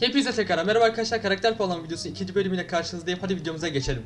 Hepinize tekrar merhaba arkadaşlar karakter puanlama videosu ikinci bölümüyle karşınızdayım hadi videomuza geçelim.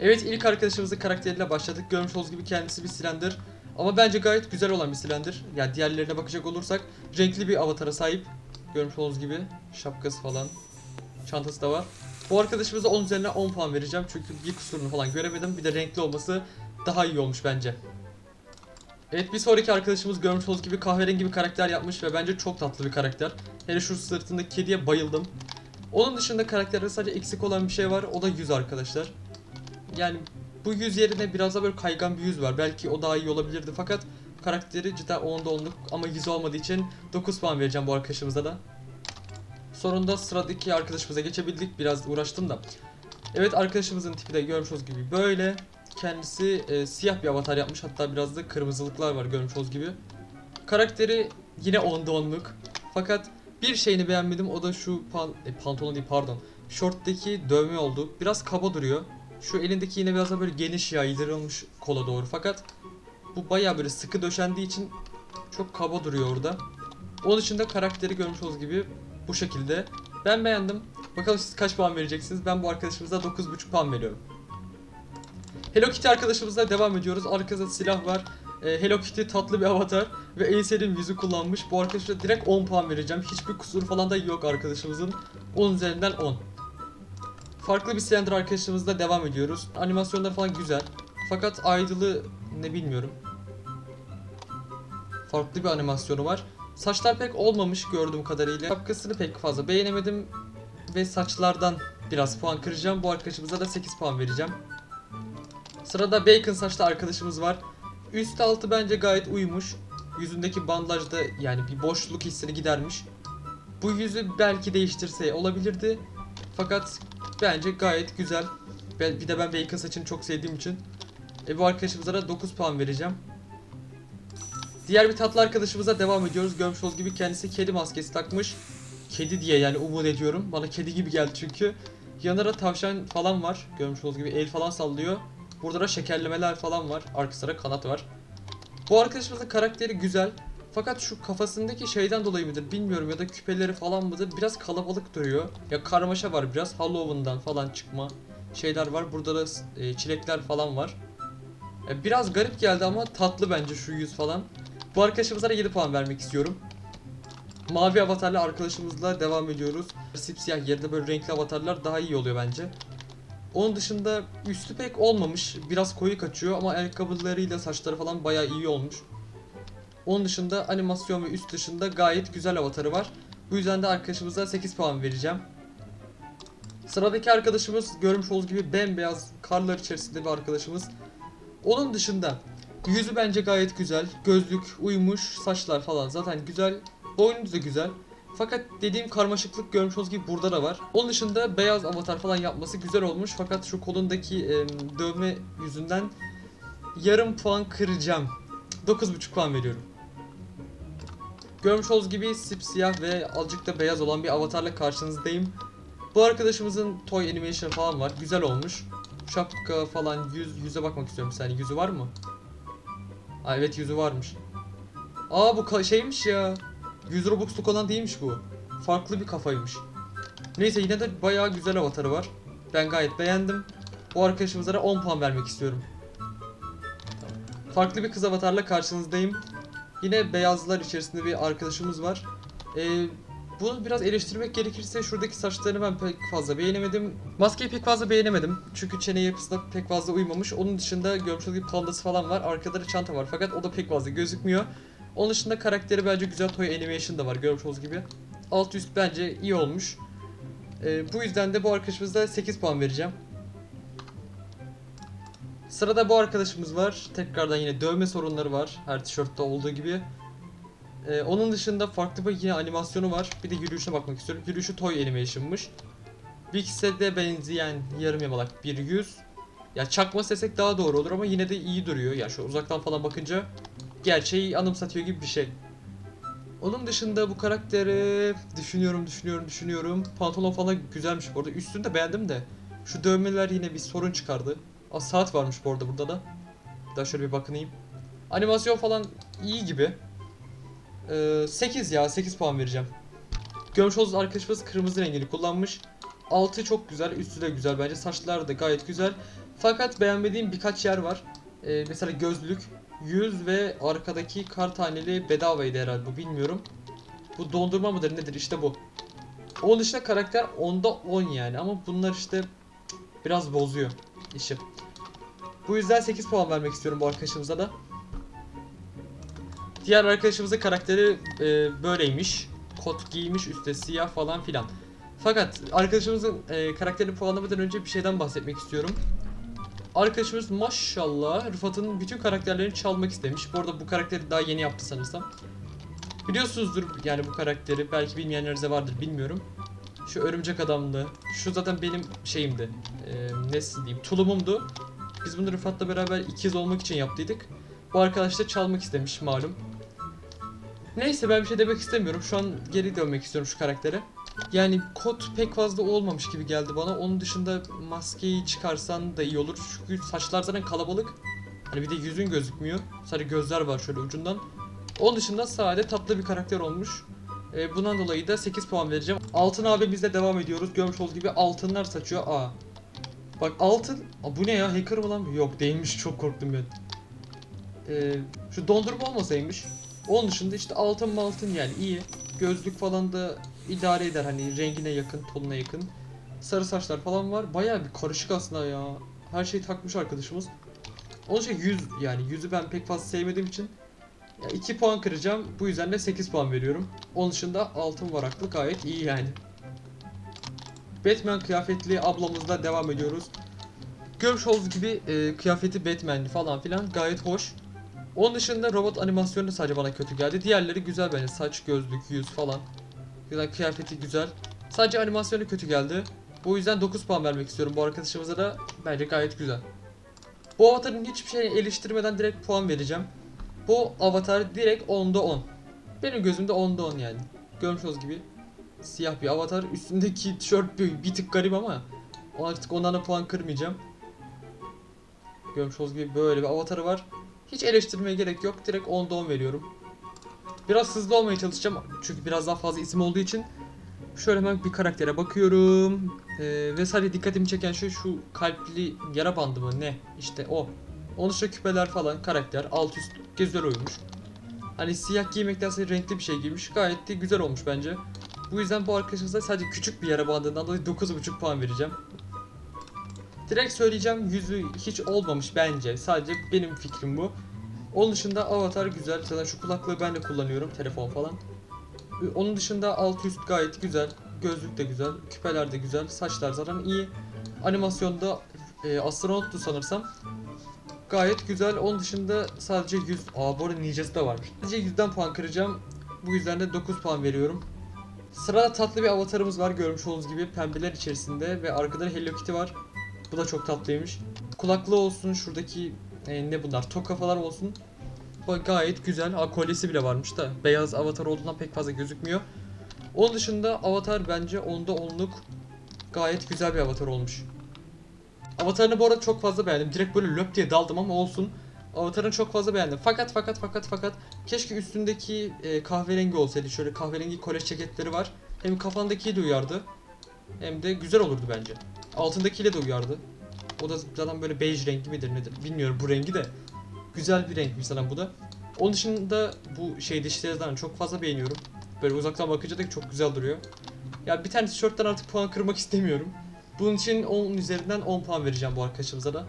Evet ilk arkadaşımızın karakteriyle başladık görmüş olduğunuz gibi kendisi bir silendir ama bence gayet güzel olan bir silendir. Yani diğerlerine bakacak olursak renkli bir avatara sahip görmüş olduğunuz gibi şapkası falan çantası da var. Bu arkadaşımıza 10 üzerinden 10 puan vereceğim çünkü bir kusurunu falan göremedim bir de renkli olması daha iyi olmuş bence. Evet bir sonraki arkadaşımız görmüş olduğunuz gibi kahverengi bir karakter yapmış ve bence çok tatlı bir karakter. Hele şu sırtındaki kediye bayıldım. Onun dışında karakterde sadece eksik olan bir şey var o da yüz arkadaşlar. Yani bu yüz yerine biraz da böyle kaygan bir yüz var. Belki o daha iyi olabilirdi fakat karakteri cidden 10'da 10'luk ama yüz olmadığı için 9 puan vereceğim bu arkadaşımıza da. Sonunda sıradaki arkadaşımıza geçebildik. Biraz uğraştım da. Evet arkadaşımızın tipi de görmüş olduğunuz gibi böyle. Kendisi e, siyah bir avatar yapmış. Hatta biraz da kırmızılıklar var görmüş olduğunuz gibi. Karakteri yine 10'da 10'luk. Fakat bir şeyini beğenmedim. O da şu pan e, pantolon değil pardon. Şorttaki dövme oldu. Biraz kaba duruyor. Şu elindeki yine biraz daha böyle geniş yaydırılmış kola doğru. Fakat bu bayağı böyle sıkı döşendiği için çok kaba duruyor orada. Onun dışında karakteri görmüş olduğunuz gibi bu şekilde. Ben beğendim. Bakalım siz kaç puan vereceksiniz? Ben bu arkadaşımıza 9.5 puan veriyorum. Hello Kitty arkadaşımızla devam ediyoruz. Arkada silah var. Ee, Hello Kitty tatlı bir avatar ve en sevdiğim yüzü kullanmış. Bu arkadaşa direkt 10 puan vereceğim. Hiçbir kusur falan da yok arkadaşımızın. 10 üzerinden 10. Farklı bir Slender arkadaşımızla devam ediyoruz. Animasyonlar falan güzel. Fakat Idol'ı ne bilmiyorum. Farklı bir animasyonu var. Saçlar pek olmamış gördüğüm kadarıyla. Şapkasını pek fazla beğenemedim. Ve saçlardan biraz puan kıracağım. Bu arkadaşımıza da 8 puan vereceğim. Sırada bacon saçlı arkadaşımız var. Üst altı bence gayet uymuş. Yüzündeki bandaj da yani bir boşluk hissini gidermiş. Bu yüzü belki değiştirse olabilirdi. Fakat bence gayet güzel. Bir de ben bacon saçını çok sevdiğim için. E bu arkadaşımıza da 9 puan vereceğim. Diğer bir tatlı arkadaşımıza devam ediyoruz. Görmüş olduğunuz gibi kendisi kedi maskesi takmış. Kedi diye yani umut ediyorum. Bana kedi gibi geldi çünkü. Yanında da tavşan falan var. Görmüş olduğunuz gibi el falan sallıyor. Burada da şekerlemeler falan var. Arka sıra kanat var. Bu arkadaşımızın karakteri güzel. Fakat şu kafasındaki şeyden dolayı mıdır bilmiyorum ya da küpeleri falan mıdır biraz kalabalık duruyor. Ya karmaşa var biraz Halloween'dan falan çıkma şeyler var. Burada da e, çilekler falan var. E, biraz garip geldi ama tatlı bence şu yüz falan. Bu arkadaşımıza da 7 puan vermek istiyorum. Mavi avatarlı arkadaşımızla devam ediyoruz. Sipsiyah yerine böyle renkli avatarlar daha iyi oluyor bence. Onun dışında üstü pek olmamış. Biraz koyu kaçıyor ama ayakkabılarıyla saçları falan bayağı iyi olmuş. Onun dışında animasyon ve üst dışında gayet güzel avatarı var. Bu yüzden de arkadaşımıza 8 puan vereceğim. Sıradaki arkadaşımız görmüş olduğunuz gibi bembeyaz karlar içerisinde bir arkadaşımız. Onun dışında yüzü bence gayet güzel. Gözlük uymuş, saçlar falan zaten güzel. Boynu da güzel. Fakat dediğim karmaşıklık görmüş olduğunuz gibi burada da var. Onun dışında beyaz avatar falan yapması güzel olmuş. Fakat şu kolundaki e, dövme yüzünden yarım puan kıracağım. 9.5 puan veriyorum. Görmüş olduğunuz gibi sipsiyah ve azıcık da beyaz olan bir avatarla karşınızdayım. Bu arkadaşımızın toy animation falan var. Güzel olmuş. Şapka falan yüz yüze bakmak istiyorum saniye. Yüzü var mı? Aa, evet yüzü varmış. Aa bu şeymiş ya. 100 Robux'luk olan değilmiş bu. Farklı bir kafaymış. Neyse yine de bayağı güzel avatarı var. Ben gayet beğendim. Bu arkadaşımıza da 10 puan vermek istiyorum. Farklı bir kız avatarla karşınızdayım. Yine beyazlar içerisinde bir arkadaşımız var. Ee, bunu biraz eleştirmek gerekirse şuradaki saçlarını ben pek fazla beğenemedim. Maskeyi pek fazla beğenemedim. Çünkü çene yapısına pek fazla uymamış. Onun dışında görmüş olduğunuz gibi pandası falan var. Arkada da çanta var fakat o da pek fazla gözükmüyor. Onun dışında karakteri bence güzel toy animation da var görmüş olduğunuz gibi. Alt üst bence iyi olmuş. Ee, bu yüzden de bu arkadaşımıza 8 puan vereceğim. Sırada bu arkadaşımız var. Tekrardan yine dövme sorunları var. Her tişörtte olduğu gibi. Ee, onun dışında farklı bir yine animasyonu var. Bir de yürüyüşüne bakmak istiyorum. Yürüyüşü toy animation'mış. Bix'e benzeyen yarım yamalak bir yüz. Ya çakma desek daha doğru olur ama yine de iyi duruyor. Ya şu uzaktan falan bakınca gerçeği anımsatıyor gibi bir şey. Onun dışında bu karakteri düşünüyorum, düşünüyorum, düşünüyorum. Pantolon falan güzelmiş bu arada. Üstünü de beğendim de. Şu dövmeler yine bir sorun çıkardı. Aa, saat varmış bu arada burada da. Daha şöyle bir bakınayım. Animasyon falan iyi gibi. Ee, 8 ya, 8 puan vereceğim. Görmüş olduğunuz arkadaşımız kırmızı rengini kullanmış. Altı çok güzel, üstü de güzel bence. Saçlar da gayet güzel. Fakat beğenmediğim birkaç yer var. Ee, mesela gözlük, yüz ve arkadaki kar taneli bedavaydı herhalde bu bilmiyorum. Bu dondurma mıdır nedir işte bu. Onun dışında karakter 10'da 10 yani ama bunlar işte biraz bozuyor işi. Bu yüzden 8 puan vermek istiyorum bu arkadaşımıza da. Diğer arkadaşımızın karakteri e, böyleymiş. Kot giymiş üstte siyah falan filan. Fakat arkadaşımızın e, karakterini puanlamadan önce bir şeyden bahsetmek istiyorum. Arkadaşımız maşallah Rıfat'ın bütün karakterlerini çalmak istemiş. Bu arada bu karakteri daha yeni yaptı sanırsam. Biliyorsunuzdur yani bu karakteri. Belki bilmeyenlerinize vardır bilmiyorum. Şu örümcek adamdı. Şu zaten benim şeyimdi. Ee, nasıl diyeyim? Tulumumdu. Biz bunu Rıfat'la beraber ikiz olmak için yaptıydık. Bu arkadaş da çalmak istemiş malum. Neyse ben bir şey demek istemiyorum. Şu an geri dönmek istiyorum şu karaktere. Yani kot pek fazla olmamış gibi geldi bana. Onun dışında maskeyi çıkarsan da iyi olur. Çünkü saçlar zaten kalabalık. Hani bir de yüzün gözükmüyor. Sadece gözler var şöyle ucundan. Onun dışında sade tatlı bir karakter olmuş. Ee, bundan dolayı da 8 puan vereceğim. Altın abimizle devam ediyoruz. Görmüş olduğunuz gibi altınlar saçıyor. Aa. Bak altın. Aa, bu ne ya? Hacker mı lan? Yok değilmiş. Çok korktum ben. Ee, şu dondurma olmasaymış. Onun dışında işte altın altın yani iyi. Gözlük falan da idare eder hani rengine yakın, tonuna yakın. Sarı saçlar falan var. Bayağı bir karışık aslında ya. Her şeyi takmış arkadaşımız. Onun şey yüz yani yüzü ben pek fazla sevmediğim için 2 puan kıracağım. Bu yüzden de 8 puan veriyorum. Onun dışında altın varaklı gayet iyi yani. Batman kıyafetli ablamızla devam ediyoruz. Görmüş olduğunuz gibi e, kıyafeti Batman'li falan filan gayet hoş. Onun dışında robot animasyonu sadece bana kötü geldi. Diğerleri güzel bence. Saç, gözlük, yüz falan. Güzel kıyafeti güzel. Sadece animasyonu kötü geldi. Bu yüzden 9 puan vermek istiyorum bu arkadaşımıza da. Bence gayet güzel. Bu avatarın hiçbir şeyini eleştirmeden direkt puan vereceğim. Bu avatar direkt 10'da 10. Benim gözümde 10'da 10 yani. Görmüş olduğunuz gibi siyah bir avatar. Üstündeki tişört bir, bir tık garip ama artık ondan da puan kırmayacağım. Görmüş olduğunuz gibi böyle bir avatarı var. Hiç eleştirmeye gerek yok. Direkt 10'da 10 veriyorum. Biraz hızlı olmaya çalışacağım. Çünkü biraz daha fazla isim olduğu için. Şöyle hemen bir karaktere bakıyorum. Ee, ve sadece dikkatimi çeken şey şu kalpli yara bandı mı ne? İşte o. Onun dışında küpeler falan karakter alt üst güzel uymuş. Hani siyah giymektense renkli bir şey giymiş. Gayet de güzel olmuş bence. Bu yüzden bu arkadaşımıza sadece küçük bir yara bandından dolayı 9.5 puan vereceğim. Direkt söyleyeceğim yüzü hiç olmamış bence. Sadece benim fikrim bu. Onun dışında avatar güzel. Zaten şu kulaklığı ben de kullanıyorum. Telefon falan. Onun dışında alt üst gayet güzel. Gözlük de güzel. Küpeler de güzel. Saçlar zaten iyi. Animasyonda e, astronottu sanırsam. Gayet güzel. Onun dışında sadece 100... Aa bu arada ninjası da varmış. Sadece 100'den puan kıracağım. Bu yüzden de 9 puan veriyorum. Sırada tatlı bir avatarımız var görmüş olduğunuz gibi pembeler içerisinde ve arkada da Hello Kitty var. Bu da çok tatlıymış. Kulaklığı olsun şuradaki e, ne bunlar toka falan olsun. Bu gayet güzel. Ha kolyesi bile varmış da beyaz avatar olduğundan pek fazla gözükmüyor. Onun dışında avatar bence onda onluk gayet güzel bir avatar olmuş. Avatarını bu arada çok fazla beğendim. Direkt böyle löp diye daldım ama olsun. Avatarını çok fazla beğendim. Fakat fakat fakat fakat keşke üstündeki e, kahverengi olsaydı. Şöyle kahverengi kolej ceketleri var. Hem kafandakiyle de uyardı. Hem de güzel olurdu bence. Altındakiyle de uyardı. O da zaten böyle bej rengi midir nedir bilmiyorum bu rengi de. Güzel bir renkmiş zaten bu da. Onun dışında bu şey dişleri zaten çok fazla beğeniyorum. Böyle uzaktan bakınca da çok güzel duruyor. Ya bir tane tişörtten artık puan kırmak istemiyorum. Bunun için 10 üzerinden 10 puan vereceğim bu arkadaşımıza da.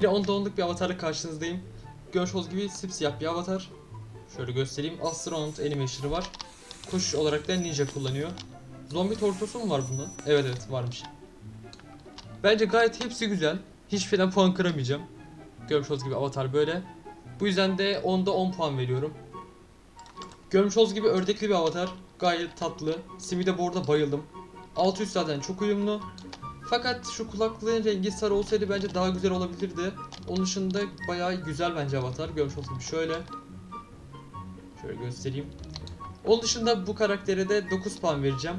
Yine 10'da 10'luk bir avatarla karşınızdayım. Görmüş olduğunuz gibi sipsiyah bir avatar. Şöyle göstereyim. Astronaut animation'ı var. Kuş olarak da ninja kullanıyor. Zombi tortosu mu var bunda? Evet evet varmış. Bence gayet hepsi güzel. Hiçbir şeyden puan kıramayacağım. Görmüş olduğunuz gibi avatar böyle. Bu yüzden de 10'da 10 puan veriyorum. Görmüş olduğunuz gibi ördekli bir avatar. Gayet tatlı. Simi de bu arada bayıldım. Alt üst zaten çok uyumlu. Fakat şu kulaklığın rengi sarı olsaydı bence daha güzel olabilirdi. Onun dışında bayağı güzel bence avatar. Görmüş olduğunuz gibi şöyle. Şöyle göstereyim. Onun dışında bu karaktere de 9 puan vereceğim.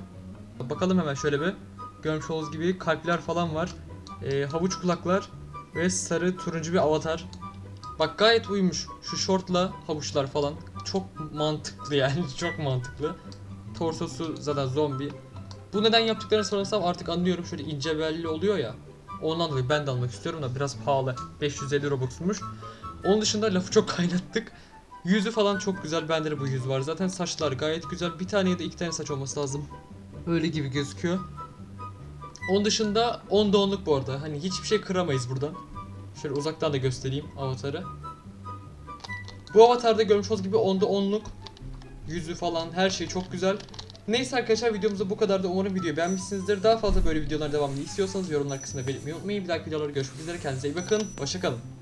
Bakalım hemen şöyle bir. Görmüş olduğunuz gibi kalpler falan var. Ee, havuç kulaklar ve sarı turuncu bir avatar. Bak gayet uymuş. Şu şortla havuçlar falan. Çok mantıklı yani çok mantıklı. Torsosu zaten zombi. Bu neden yaptıklarını sorarsam artık anlıyorum. Şöyle ince belli oluyor ya. Ondan dolayı ben de almak istiyorum da biraz pahalı. 550 Robux'muş. Onun dışında lafı çok kaynattık. Yüzü falan çok güzel. Bende de bu yüz var. Zaten saçlar gayet güzel. Bir tane ya da iki tane saç olması lazım. Öyle gibi gözüküyor. Onun dışında 10'da 10'luk bu arada. Hani hiçbir şey kıramayız buradan. Şöyle uzaktan da göstereyim avatarı. Bu avatarda görmüş olduğunuz gibi 10'da 10'luk. Yüzü falan her şey çok güzel. Neyse arkadaşlar videomuzda bu kadar da umarım videoyu beğenmişsinizdir. Daha fazla böyle videolar devamını istiyorsanız yorumlar kısmına belirtmeyi unutmayın. Bir dahaki videolarda görüşmek üzere. Kendinize iyi bakın. Hoşçakalın.